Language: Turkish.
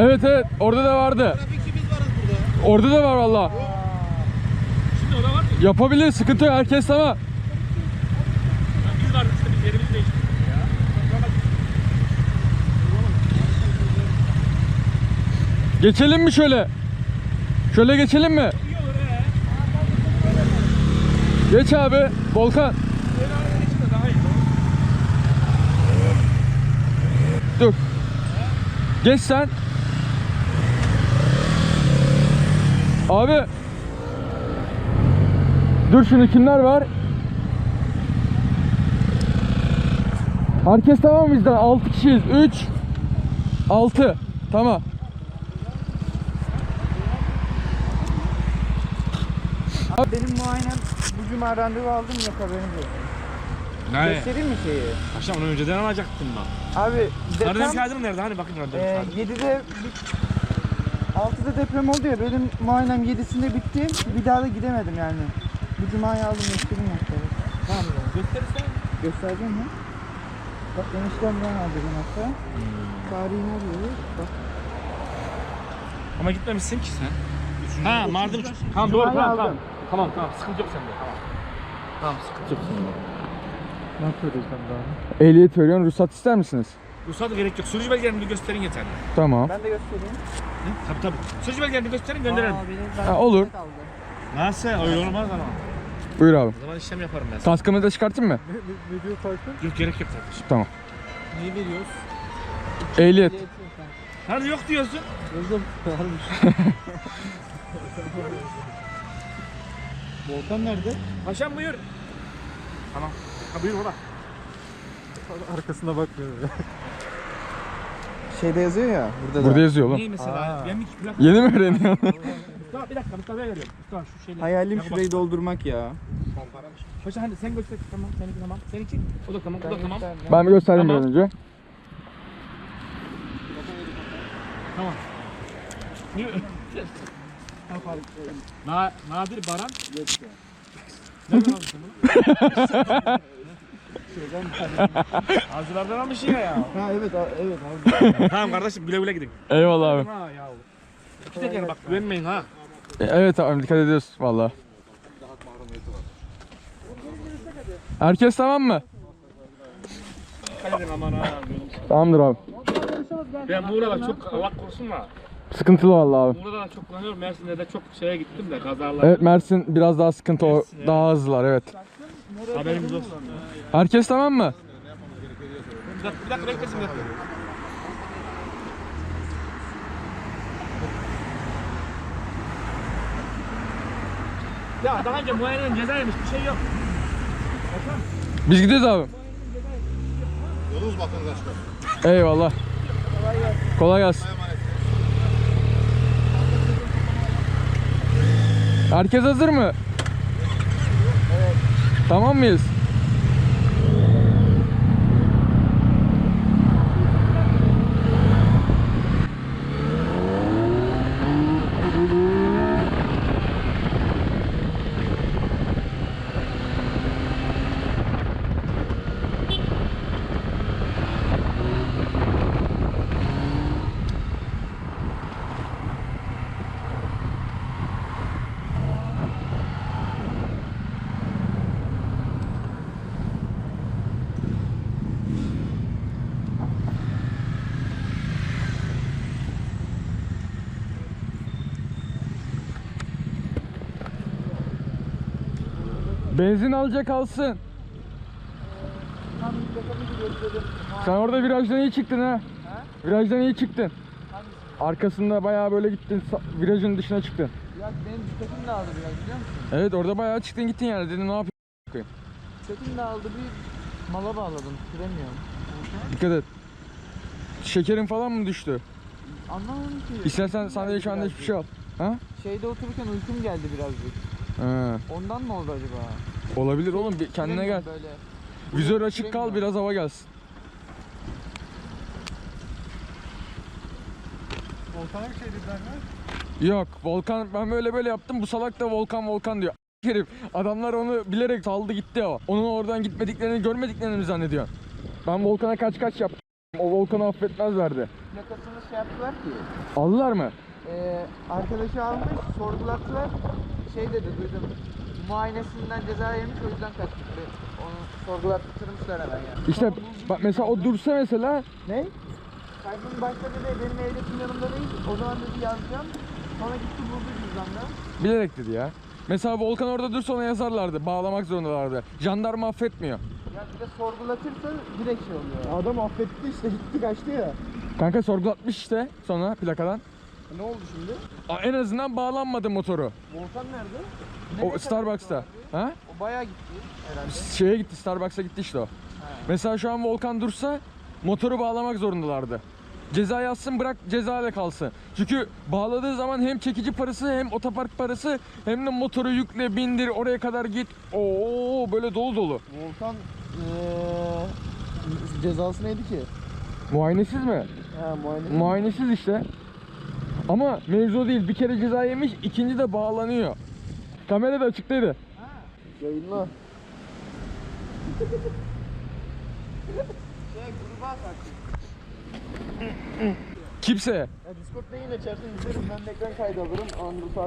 Evet evet orada da vardı. Varız burada. Orada da var valla. Şimdi orada var mı? Yapabilir sıkıntı yok herkes tamam. Biz vardık işte biz yerimizi değiştirdik. Geçelim mi şöyle? Şöyle geçelim mi? Geç abi. Volkan. Dur. Geç sen. Abi. Dur şimdi kimler var? Herkes tamam mı bizden? 6 kişiyiz. 3 6 Tamam. Abi benim muayenem bu cuma randevu aldım yok haberiniz olsun. Ne? Göstereyim mi şeyi? Akşam onu önceden alacaktım ben. Abi Randevu kağıdın nerede? Hani bakın randevu e, kağıdı. 7'de 6'da deprem oldu ya benim muayenem 7'sinde bitti. Bir daha da gidemedim yani. Bu cumayı aldım göstereyim hatta. Tamam. Gösterirsen. Göstereceğim mi? Bak eniştemden aldım hatta. Tarihini alıyoruz. Bak. Ama gitmemişsin ki sen. Ha Mardin. Tamam doğru tamam aldım. tamam. Tamam tamam sıkıntı yok sende. Tamam. Tamam sıkıntı yok sende. Ne yapıyoruz daha? Ehliyet veriyorsun. Ruhsat ister misiniz? Ruhsatı gerek yok. Sürücü belgelerini gösterin yeterli. Tamam. Ben de göstereyim. Hı? Tabii tabii. Sürücü belgelerini gösterin gönderelim. Aa, benim Ha, olur. kaldı. Nasıl? Öyle olmaz ama. Buyur abi. O zaman işlem yaparım ben sana. Kaskımı da çıkartayım mı? Yok gerek yok kardeşim. Tamam. Neyi veriyoruz? Ehliyet. Hadi yok diyorsun. Buldum. Volkan nerede? Paşam buyur. Tamam. Ha buyur orada. Arkasına bakmıyor. Şeyde yazıyor ya burada Burada da. yazıyor oğlum. Neyi mesela? Ben plak. Yeni mi öğreniyorsun? Mustafa bir dakika Mustafa'ya veriyorum. Mustafa şu şeyleri. Hayalim Bak, şurayı bak. doldurmak ya. Paşa hadi sen göster. Tamam seninki tamam. Seninki. O da tamam. O da tamam. Ben bir gösterdim Tamam. biraz önce. Tamam. Na, Nadir Baran. Nereden aldın sen bunu? Hazırlardan almış yine ya. Ha evet a- evet abi. tamam kardeşim güle güle gidin. Eyvallah abi. Ha ya. İki teker bak güvenmeyin ha. E, Evet abi dikkat ediyoruz valla. Herkes tamam mı? Dikkat edin aman ha. Tamamdır abi. Ben Muğla'da çok Allah korusun da. Sıkıntılı valla abi. Muğla'da da çok kullanıyorum. Mersin'de de çok şeye gittim de kazalar. Evet Mersin biraz daha sıkıntı o daha hızlılar evet. Haberimiz olsun. Herkes tamam mı? Bir dakika, bir dakika beklesin bir dakika. Ya daha önce muayenenin cezaymış bir şey yok. Biz gidiyoruz abi. Yolunuz bakın kaçta. Eyvallah. Kolay gelsin. Herkes hazır mı? Evet. Tamam mıyız? Benzin alacak alsın. Sen orada virajdan iyi çıktın ha. Virajdan iyi çıktın. Arkasında bayağı böyle gittin. Virajın dışına çıktın. Ya benim bisikletim de aldı biraz biliyor musun? Evet orada bayağı çıktın gittin yani. Dedim ne yapayım? Bisikletim de aldı bir mala bağladım süremiyorum. Dikkat et. Şekerin falan mı düştü? Anlamadım ki. İstersen sandalye şu anda hiçbir şey al. Ha? Şeyde otururken uykum geldi birazcık. Ha. Ondan mı oldu acaba? Olabilir oğlum bir kendine gel. Böyle. Vizör açık kal biraz hava gelsin. Volkan'a bir şey dediler mi? Yok Volkan ben böyle böyle yaptım bu salak da Volkan Volkan diyor. Herif adamlar onu bilerek saldı gitti o. Onun oradan gitmediklerini görmediklerini mi zannediyor? Ben Volkan'a kaç kaç yaptım. O Volkan'ı affetmezlerdi. Plakasını şey yaptılar ki. Aldılar mı? Ee, arkadaşı almış, sorgulattılar. Şey dedi duydum. Muayenesinden ceza yemiş o yüzden kaçmış. Ve Onu sorgulattırmışlar hemen yani. İşte bak mesela o dursa mesela Ne? Tayfun başta dedi benim ehliyetim yanımda değil. O zaman dedi yazacağım. Sonra gitti buldu cüzdanda. bilerek dedi ya. Mesela Volkan orada dursa ona yazarlardı. Bağlamak zorundalardı. Jandarma affetmiyor. Ya bir de sorgulatırsa direkt şey oluyor. Adam affetti işte gitti kaçtı ya. Kanka sorgulatmış işte sonra plakadan. Ne oldu şimdi? Aa, En azından bağlanmadı motoru. Volkan nerede? O Nereye Starbucks'ta. Ha? O bayağı gitti herhalde. Şeye gitti Starbucks'a gitti işte o. Mesela şu an Volkan dursa motoru bağlamak zorundalardı. Ceza yazsın bırak ceza ile kalsın. Çünkü bağladığı zaman hem çekici parası hem otopark parası hem de motoru yükle bindir oraya kadar git. Oo böyle dolu dolu. Volkan eee cezası neydi ki? Muayenesiz mi? Ha muayene. Muayenesiz işte. Ama mevzu değil. Bir kere ceza yemiş, ikinci de bağlanıyor. Kamera da açıktaydı. Yayınla. şey gruba Kimse. Ya Discord'da yine izlerim ben de ekran kaydı alırım. Anında